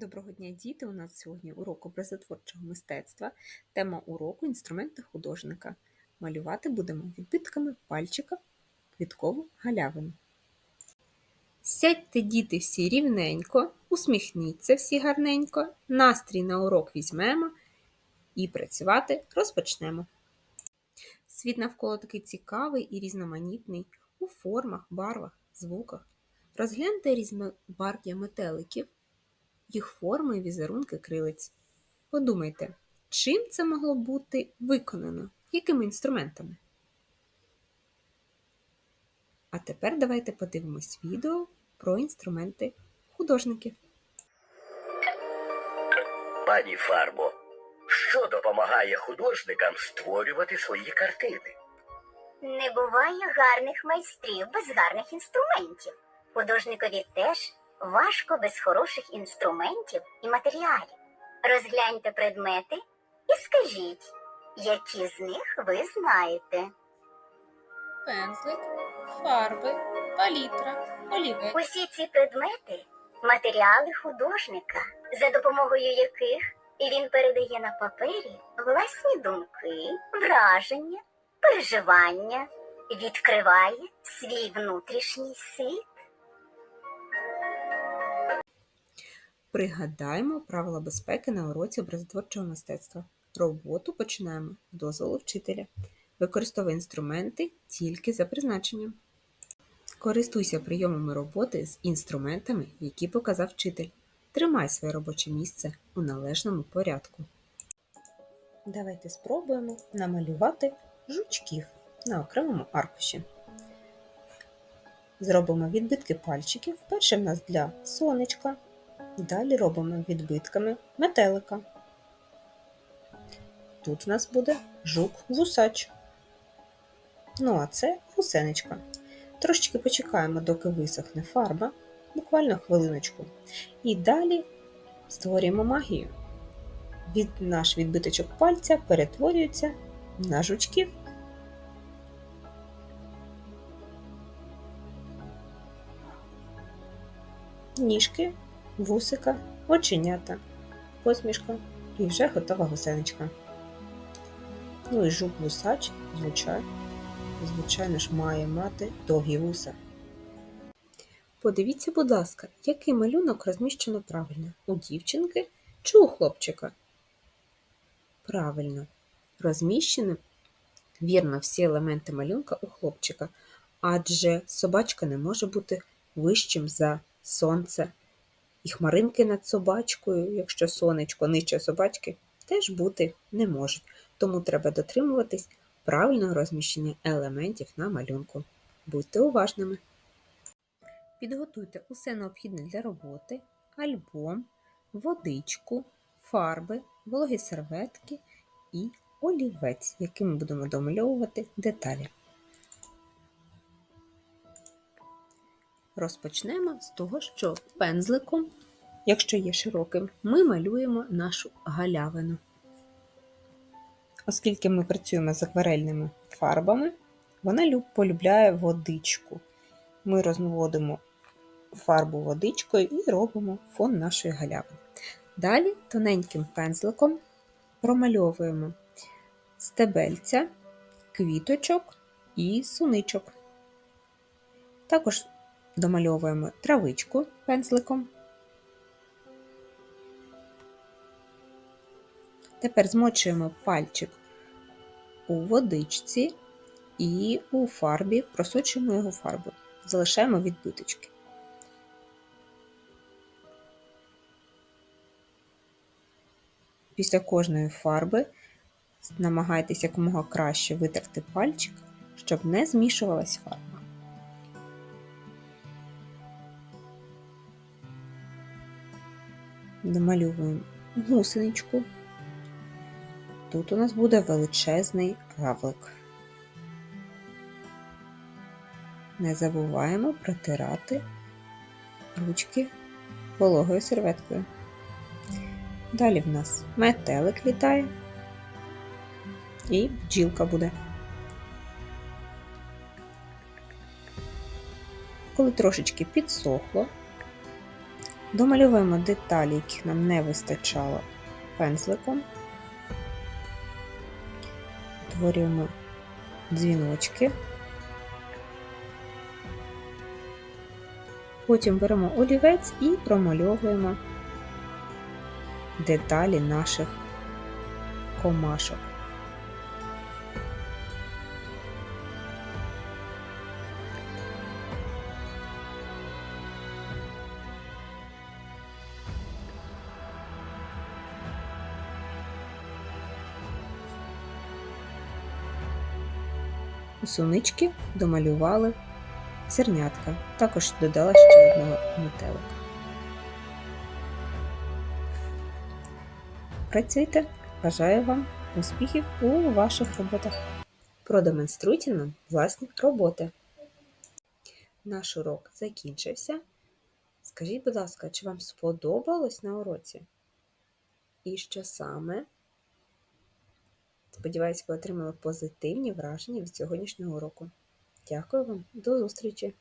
Доброго дня, діти! У нас сьогодні урок образотворчого мистецтва. Тема уроку інструменти художника. Малювати будемо відбитками пальчика квіткову галявину. Сядьте, діти, всі рівненько, усміхніться всі гарненько, настрій на урок візьмемо і працювати розпочнемо. Світ навколо такий цікавий і різноманітний у формах, барвах, звуках. Розгляньте різнобарв'я метеликів їх форми і візерунки крилиць. Подумайте, чим це могло бути виконано, якими інструментами? А тепер давайте подивимось відео про інструменти художників. Пані Фарбо, що допомагає художникам створювати свої картини? Не буває гарних майстрів без гарних інструментів. Художникові теж важко без хороших інструментів і матеріалів. Розгляньте предмети і скажіть, які з них ви знаєте. Пензлик, фарби, палітра, олівець. Усі ці предмети матеріали художника, за допомогою яких він передає на папері власні думки, враження, переживання, відкриває свій внутрішній світ. Пригадаємо правила безпеки на уроці образотворчого мистецтва. Роботу починаємо з дозволу вчителя. Використовуй інструменти тільки за призначенням. Користуйся прийомами роботи з інструментами, які показав вчитель. Тримай своє робоче місце у належному порядку. Давайте спробуємо намалювати жучків на окремому аркуші. Зробимо відбитки пальчиків. Перше в нас для сонечка. Далі робимо відбитками метелика. Тут у нас буде жук-гусач. Ну, а це гусеничка. Трошечки почекаємо, доки висохне фарба, буквально хвилиночку. І далі створюємо магію. Від, Наш відбиточок пальця перетворюється на жучків. Ніжки вусика, оченята, посмішка і вже готова гусеничка. Ну і жук-гусач, звичайно, звичайно ж, має мати довгі вуса. Подивіться, будь ласка, який малюнок розміщено правильно у дівчинки чи у хлопчика? Правильно, розміщено вірно всі елементи малюнка у хлопчика, адже собачка не може бути вищим за сонце і хмаринки над собачкою, якщо сонечко нижче собачки, теж бути не можуть. Тому треба дотримуватись правильного розміщення елементів на малюнку. Будьте уважними. Підготуйте усе необхідне для роботи, альбом, водичку, фарби, вологі серветки і олівець, яким будемо домальовувати деталі. Розпочнемо з того, що пензликом, якщо є широким, ми малюємо нашу галявину. Оскільки ми працюємо з акварельними фарбами, вона полюбляє водичку. Ми розводимо фарбу водичкою і робимо фон нашої галявини. Далі тоненьким пензликом промальовуємо стебельця, квіточок і суничок. Також домальовуємо травичку пензликом. Тепер змочуємо пальчик у водичці і у фарбі просочуємо його фарбу, залишаємо відбиточки. Після кожної фарби намагайтеся якомога краще витерти пальчик, щоб не змішувалась фарба. Домальовуємо гусеничку. Тут у нас буде величезний равлик. Не забуваємо протирати ручки вологою серветкою. Далі в нас метелик літає і бджілка буде. Коли трошечки підсохло, Домалюємо деталі, яких нам не вистачало пензликом. Утворюємо дзвіночки. Потім беремо олівець і промальовуємо деталі наших комашок. У сунички домалювали зернятка. Також додала ще одного метелика. Працюйте! Бажаю вам успіхів у ваших роботах. Продемонструйте нам власні роботи. Наш урок закінчився. Скажіть, будь ласка, чи вам сподобалось на уроці? І що саме? Сподіваюсь, ви отримали позитивні враження від сьогоднішнього уроку. Дякую вам, до зустрічі!